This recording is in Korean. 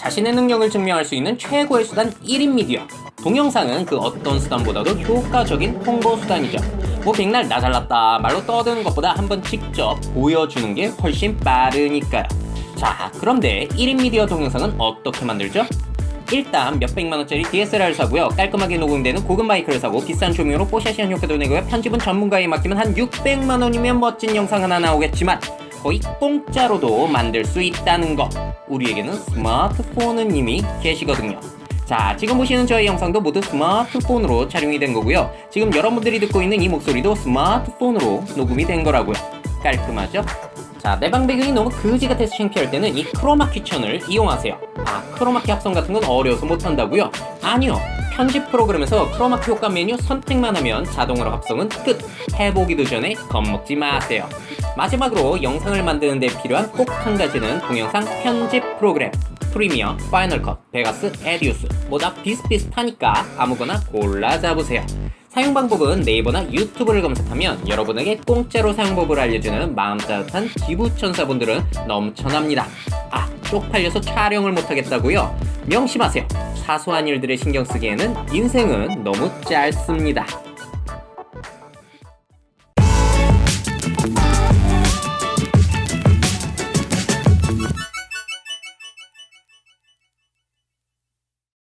자신의 능력을 증명할 수 있는 최고의 수단 1인 미디어. 동영상은 그 어떤 수단보다도 효과적인 홍보 수단이죠. 뭐 백날 나 잘났다 말로 떠드는 것보다 한번 직접 보여주는 게 훨씬 빠르니까요. 자, 그런데 1인 미디어 동영상은 어떻게 만들죠? 일단 몇백만원짜리 DSLR을 사고요. 깔끔하게 녹음되는 고급 마이크를 사고 비싼 조명으로 뽀샤시한 효과도 내고요. 편집은 전문가에 맡기면 한 600만원이면 멋진 영상 하나 나오겠지만 거의 공짜로도 만들 수 있다는 것. 우리에게는 스마트폰은 이미 계시거든요. 자, 지금 보시는 저의 영상도 모두 스마트폰으로 촬영이 된 거고요. 지금 여러분들이 듣고 있는 이 목소리도 스마트폰으로 녹음이 된 거라고요. 깔끔하죠? 자, 내 방 배경이 너무 그지 같아서 창피할 때는 이 크로마 키 천을 이용하세요. 아, 크로마키 합성 같은 건 어려워서 못한다고요? 아니요. 편집 프로그램에서 크로마키 효과 메뉴 선택만 하면 자동으로 합성은 끝! 해보기도 전에 겁먹지 마세요. 마지막으로 영상을 만드는 데 필요한 꼭 한 가지는 동영상 편집 프로그램. 프리미어, 파이널 컷, 베가스, 에디우스 뭐다 비슷비슷하니까 아무거나 골라 잡으세요. 사용 방법은 네이버나 유튜브를 검색하면 여러분에게 공짜로 사용법을 알려주는 마음 따뜻한 기부천사분들은 넘쳐납니다. 아, 쪽팔려서 촬영을 못하겠다고요? 명심하세요. 사소한 일들에 신경 쓰기에는 인생은 너무 짧습니다.